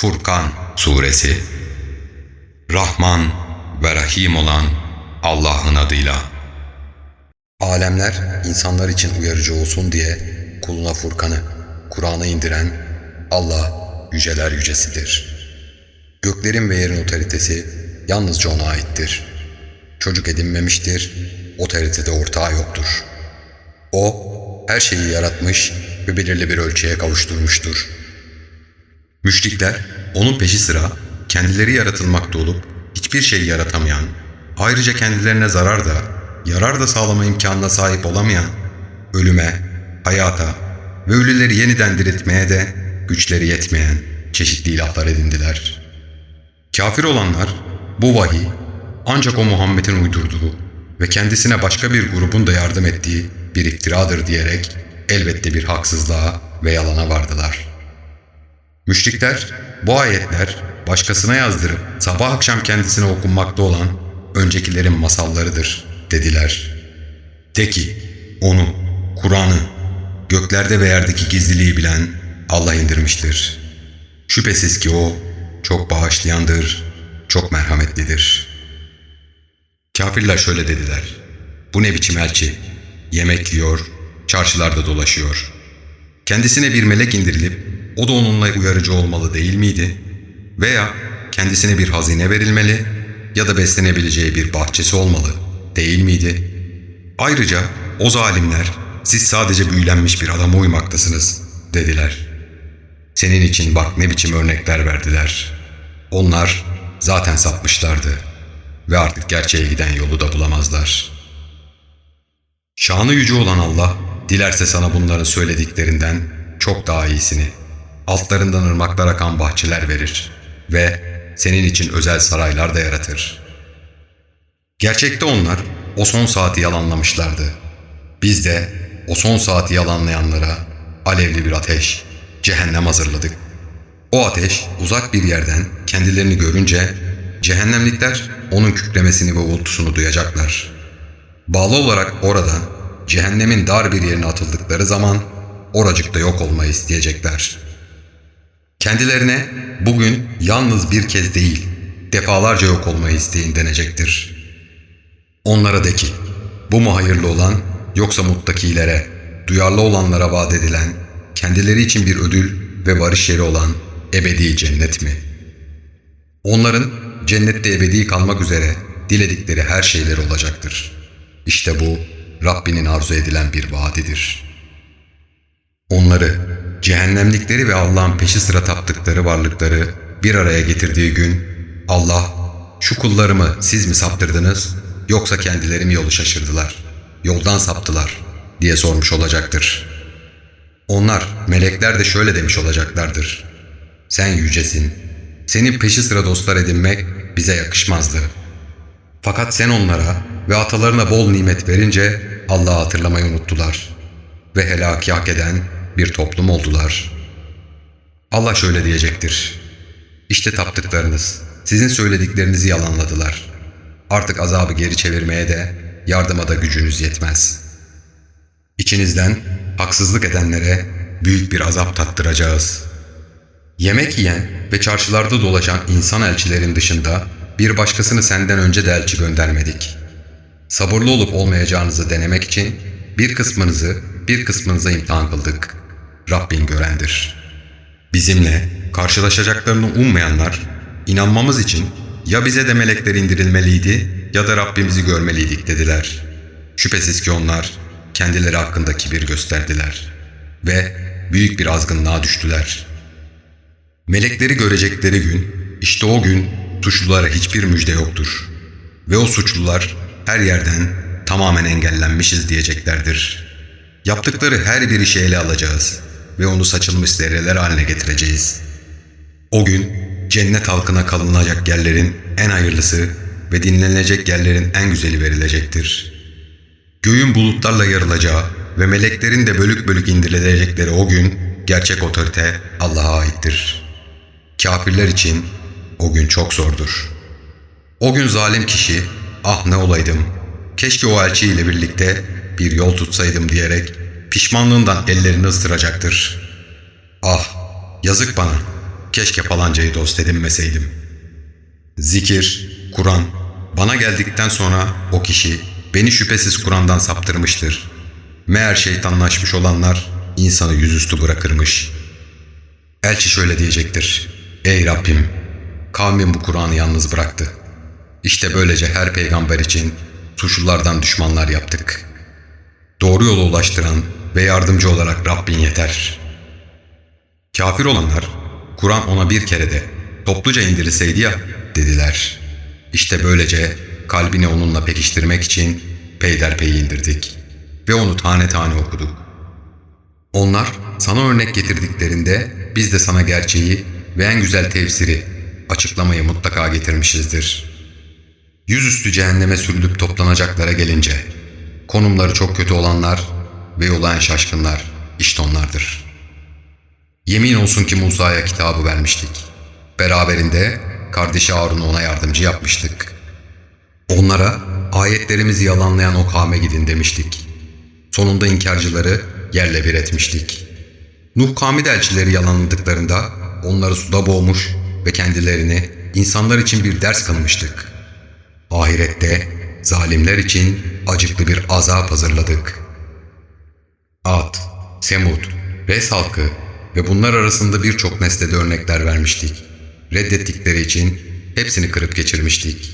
Furkan Suresi Rahman ve Rahim olan Allah'ın adıyla. Alemler insanlar için uyarıcı olsun diye kuluna Furkan'ı, Kur'an'ı indiren Allah yüceler yücesidir. Göklerin ve yerin otoritesi yalnızca ona aittir. Çocuk edinmemiştir, otoritede ortağı yoktur. O her şeyi yaratmış ve belirli bir ölçüye kavuşturmuştur. Müşrikler onun peşi sıra kendileri yaratılmakta olup hiçbir şey yaratamayan, ayrıca kendilerine zarar da, yarar da sağlama imkanına sahip olamayan, ölüme, hayata ve ölüleri yeniden diriltmeye de güçleri yetmeyen çeşitli ilahlar edindiler. Kafir olanlar bu vahiy ancak o Muhammed'in uydurduğu ve kendisine başka bir grubun da yardım ettiği bir iftiradır diyerek elbette bir haksızlığa ve yalana vardılar.'' Müşrikler bu ayetler başkasına yazdırıp sabah akşam kendisine okunmakta olan öncekilerin masallarıdır dediler. De ki onu, Kur'an'ı göklerde ve yerdeki gizliliği bilen Allah indirmiştir. Şüphesiz ki o çok bağışlayandır, çok merhametlidir. Kafirler şöyle dediler. Bu ne biçim elçi? Yemek yiyor, çarşılarda dolaşıyor. Kendisine bir melek indirilip o da onunla uyarıcı olmalı değil miydi? Veya kendisine bir hazine verilmeli ya da beslenebileceği bir bahçesi olmalı değil miydi? Ayrıca o zalimler siz sadece büyülenmiş bir adama uymaktasınız dediler. Senin için bak ne biçim örnekler verdiler. Onlar zaten sapmışlardı ve artık gerçeğe giden yolu da bulamazlar. Şanı yüce olan Allah dilerse sana bunların söylediklerinden çok daha iyisini altlarından ırmaklar akan bahçeler verir ve senin için özel saraylar da yaratır. Gerçekte onlar o son saati yalanlamışlardı. Biz de o son saati yalanlayanlara alevli bir ateş, cehennem hazırladık. O ateş uzak bir yerden kendilerini görünce cehennemlikler onun kükremesini ve uğultusunu duyacaklar. Bağlı olarak orada cehennemin dar bir yerine atıldıkları zaman oracıkta yok olmayı isteyecekler.'' Kendilerine bugün yalnız bir kez değil, defalarca yok olmayı isteyin denecektir. Onlara de ki, bu mu hayırlı olan yoksa muttakilere, duyarlı olanlara vaat edilen, kendileri için bir ödül ve varış yeri olan ebedi cennet mi? Onların cennette ebedi kalmak üzere diledikleri her şeyler olacaktır. İşte bu Rabbinin arzu edilen bir vaadidir. Onları cehennemlikleri ve Allah'ın peşi sıra taptıkları varlıkları bir araya getirdiği gün Allah şu kullarımı siz mi saptırdınız yoksa kendileri mi yolu şaşırdılar, yoldan saptılar diye sormuş olacaktır. Onlar melekler de şöyle demiş olacaklardır. Sen yücesin, senin peşi sıra dostlar edinmek bize yakışmazdı. Fakat sen onlara ve atalarına bol nimet verince Allah'ı hatırlamayı unuttular. Ve helaki hak eden bir toplum oldular. Allah şöyle diyecektir. İşte taptıklarınız, sizin söylediklerinizi yalanladılar. Artık azabı geri çevirmeye de, yardıma da gücünüz yetmez. İçinizden haksızlık edenlere büyük bir azap tattıracağız. Yemek yiyen ve çarşılarda dolaşan insan elçilerin dışında bir başkasını senden önce de elçi göndermedik. Sabırlı olup olmayacağınızı denemek için bir kısmınızı bir kısmınıza imtihan kıldık. Rabbin görendir. Bizimle karşılaşacaklarını ummayanlar, inanmamız için ya bize de melekler indirilmeliydi ya da Rabbimizi görmeliydik dediler. Şüphesiz ki onlar kendileri hakkında kibir gösterdiler ve büyük bir azgınlığa düştüler. Melekleri görecekleri gün, işte o gün suçlulara hiçbir müjde yoktur. Ve o suçlular her yerden tamamen engellenmişiz diyeceklerdir. Yaptıkları her bir işi ele alacağız ve onu saçılmış dereler haline getireceğiz. O gün cennet halkına kalınacak yerlerin en hayırlısı ve dinlenilecek yerlerin en güzeli verilecektir. Göğün bulutlarla yarılacağı ve meleklerin de bölük bölük indirilecekleri o gün gerçek otorite Allah'a aittir. Kafirler için o gün çok zordur. O gün zalim kişi ah ne olaydım, keşke o elçiyle birlikte bir yol tutsaydım diyerek pişmanlığından ellerini ısıracaktır. Ah yazık bana, Keşke falancayı dost edinmeseydim. Zikir, Kur'an. Bana geldikten sonra o kişi beni şüphesiz Kur'an'dan saptırmıştır. Meğer şeytanlaşmış olanlar insanı yüzüstü bırakırmış. Elçi şöyle diyecektir. Ey Rabbim! Kavmin bu Kur'an'ı yalnız bıraktı. İşte böylece her peygamber için suçlulardan düşmanlar yaptık. Doğru yola ulaştıran ve yardımcı olarak Rabbin yeter. Kafir olanlar, Kur'an ona bir kere de topluca indirilseydi ya dediler. İşte böylece kalbini onunla pekiştirmek için peyderpey indirdik ve onu tane tane okuduk. Onlar sana örnek getirdiklerinde biz de sana gerçeği ve en güzel tefsiri, açıklamayı mutlaka getirmişizdir. Yüzüstü cehenneme sürülüp toplanacaklara gelince, konumları çok kötü olanlar ve yola en şaşkınlar işte onlardır. Yemin olsun ki Musa'ya kitabı vermiştik. Beraberinde kardeşi Harun'u ona yardımcı yapmıştık. Onlara ayetlerimizi yalanlayan o kavme gidin demiştik. Sonunda inkarcıları yerle bir etmiştik. Nuh kavmi de elçileri yalanladıklarında onları suda boğmuş ve kendilerini insanlar için bir ders kılmıştık. Ahirette zalimler için acıklı bir azap hazırladık. Ad, Semud, Res halkı ve bunlar arasında birçok nesle de örnekler vermiştik. Reddettikleri için hepsini kırıp geçirmiştik.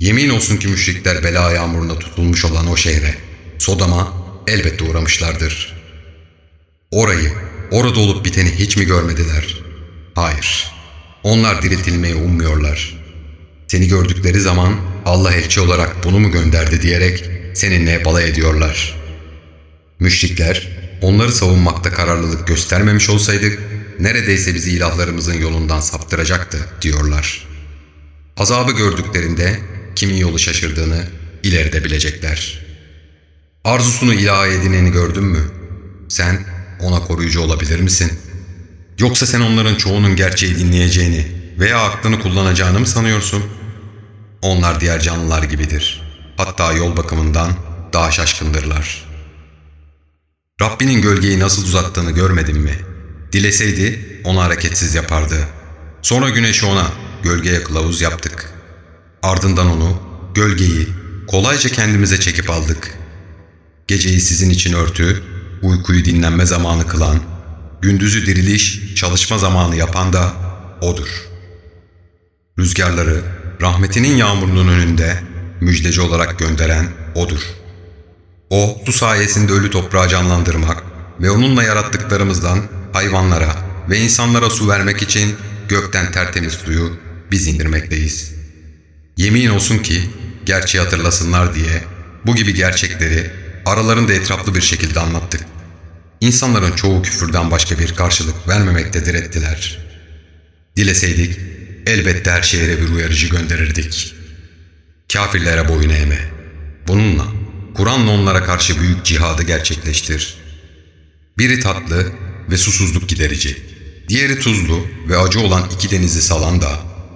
Yemin olsun ki müşrikler bela yağmuruna tutulmuş olan o şehre, Sodom'a elbette uğramışlardır. Orayı, orada olup biteni hiç mi görmediler? Hayır. Onlar diriltilmeyi ummuyorlar. Seni gördükleri zaman Allah elçi olarak bunu mu gönderdi diyerek seninle balay ediyorlar. Müşrikler onları savunmakta kararlılık göstermemiş olsaydık neredeyse bizi ilahlarımızın yolundan saptıracaktı diyorlar. Azabı gördüklerinde kimin yolu şaşırdığını ileride bilecekler. Arzusunu ilaha edineni gördün mü? Sen ona koruyucu olabilir misin? Yoksa sen onların çoğunun gerçeği dinleyeceğini veya aklını kullanacağını mı sanıyorsun? Onlar diğer canlılar gibidir. Hatta yol bakımından daha şaşkındırlar. Rabbinin gölgeyi nasıl uzattığını görmedin mi? Dileseydi onu hareketsiz yapardı. Sonra güneşi ona gölgeye kılavuz yaptık. Ardından onu, gölgeyi kolayca kendimize çekip aldık. Geceyi sizin için örtü, uykuyu dinlenme zamanı kılan, gündüzü diriliş, çalışma zamanı yapan da O'dur. Rüzgarları rahmetinin yağmurunun önünde müjdeci olarak gönderen O'dur. O, su sayesinde ölü toprağı canlandırmak ve onunla yarattıklarımızdan hayvanlara ve insanlara su vermek için gökten tertemiz suyu biz indirmekteyiz. Yemin olsun ki gerçeği hatırlasınlar diye bu gibi gerçekleri aralarında etraflı bir şekilde anlattık. İnsanların çoğu küfürden başka bir karşılık vermemektedir ettiler. Dileseydik elbette her şehre bir uyarıcı gönderirdik. Kafirlere boyun eğme. Bununla Kur'an'la onlara karşı büyük cihadı gerçekleştir. Biri tatlı ve susuzluk giderici, diğeri tuzlu ve acı olan iki denizi salan da,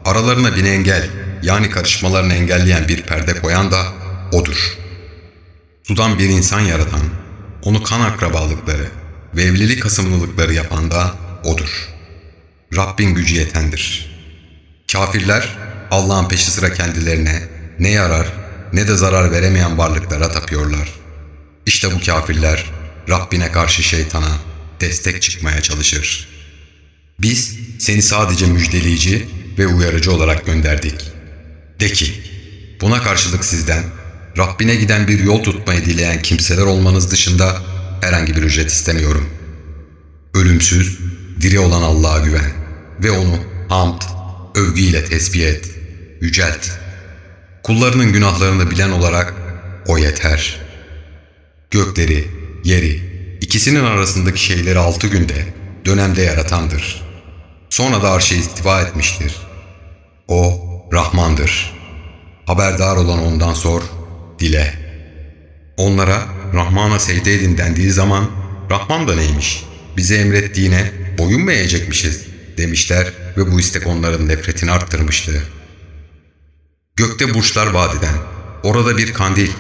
aralarına bir engel yani karışmalarını engelleyen bir perde koyan da O'dur. Sudan bir insan yaratan, onu kan akrabalıkları ve evlilik hasımlılıkları yapan da O'dur. Rabbin gücü yetendir. Kafirler Allah'ın peşi sıra kendilerine ne yarar ne de zarar veremeyen varlıklara tapıyorlar. İşte bu kafirler Rabbine karşı şeytana destek çıkmaya çalışır. Biz seni sadece müjdeleyici ve uyarıcı olarak gönderdik. De ki, buna karşılık sizden Rabbine giden bir yol tutmayı dileyen kimseler olmanız dışında herhangi bir ücret istemiyorum. Ölümsüz, diri olan Allah'a güven ve onu hamd, övgüyle tesbih et, yücelt. Kullarının günahlarını bilen olarak o yeter. Gökleri, yeri, ikisinin arasındaki şeyleri altı günde, dönemde yaratandır. Sonra da arşa istiva etmiştir. O Rahmandır. Haberdar olan ondan sor, dile. Onlara Rahman'a secde edin dendiği zaman Rahman da neymiş? Bize emrettiğine boyun mu eğecekmişiz demişler ve bu istek onların nefretini arttırmıştı. Gökte burçlar vadiden, orada bir kandil,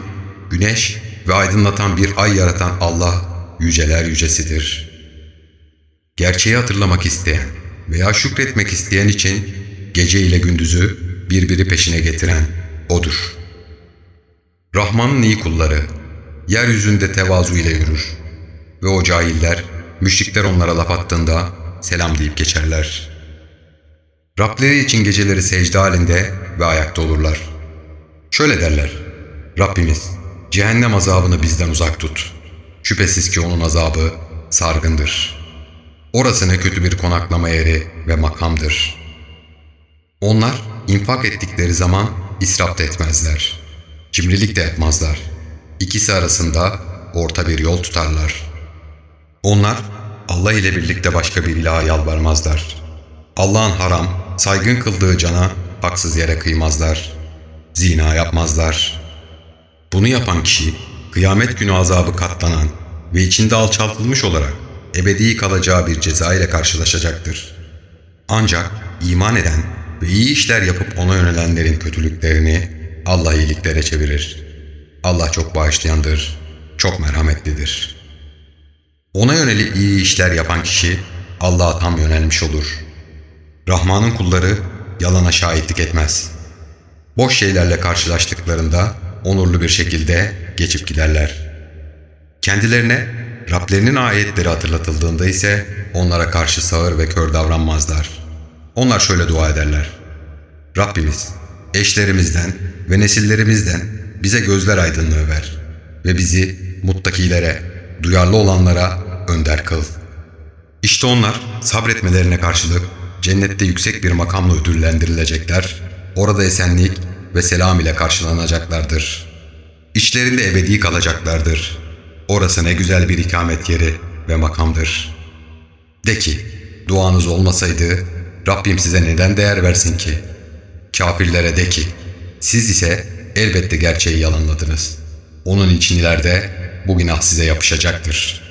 güneş ve aydınlatan bir ay yaratan Allah yüceler yücesidir. Gerçeği hatırlamak isteyen veya şükretmek isteyen için gece ile gündüzü birbiri peşine getiren O'dur. Rahman'ın iyi kulları, yeryüzünde tevazu ile yürür. Ve o cahiller, müşrikler onlara laf attığında selam deyip geçerler. Rableri için geceleri secde halinde ve ayakta olurlar. Şöyle derler, Rabbimiz cehennem azabını bizden uzak tut. Şüphesiz ki onun azabı sargındır. Orası ne kötü bir konaklama yeri ve makamdır. Onlar infak ettikleri zaman israf da etmezler. Cimrilik de etmezler. İkisi arasında orta bir yol tutarlar. Onlar Allah ile birlikte başka bir ilaha yalvarmazlar. Allah'ın haram, saygın kıldığı cana haksız yere kıymazlar. Zina yapmazlar. Bunu yapan kişi kıyamet günü azabı katlanan ve içinde alçaltılmış olarak ebedi kalacağı bir ceza ile karşılaşacaktır. Ancak iman eden ve iyi işler yapıp ona yönelenlerin kötülüklerini Allah iyiliklere çevirir. Allah çok bağışlayandır, çok merhametlidir. Ona yönelip iyi işler yapan kişi Allah'a tam yönelmiş olur. Rahman'ın kulları yalana şahitlik etmez. Boş şeylerle karşılaştıklarında onurlu bir şekilde geçip giderler. Kendilerine Rablerinin ayetleri hatırlatıldığında ise onlara karşı sağır ve kör davranmazlar. Onlar şöyle dua ederler. Rabbimiz eşlerimizden ve nesillerimizden bize gözler aydınlığı ver ve bizi muttakilere, duyarlı olanlara önder kıl. İşte onlar sabretmelerine karşılık cennette yüksek bir makamla ödüllendirilecekler, orada esenlik ve selam ile karşılanacaklardır. İçlerinde ebedi kalacaklardır. Orası ne güzel bir ikamet yeri ve makamdır. De ki, duanız olmasaydı Rabbim size neden değer versin ki? Kafirlere de ki, siz ise elbette gerçeği yalanladınız. Onun için ileride bu günah size yapışacaktır.''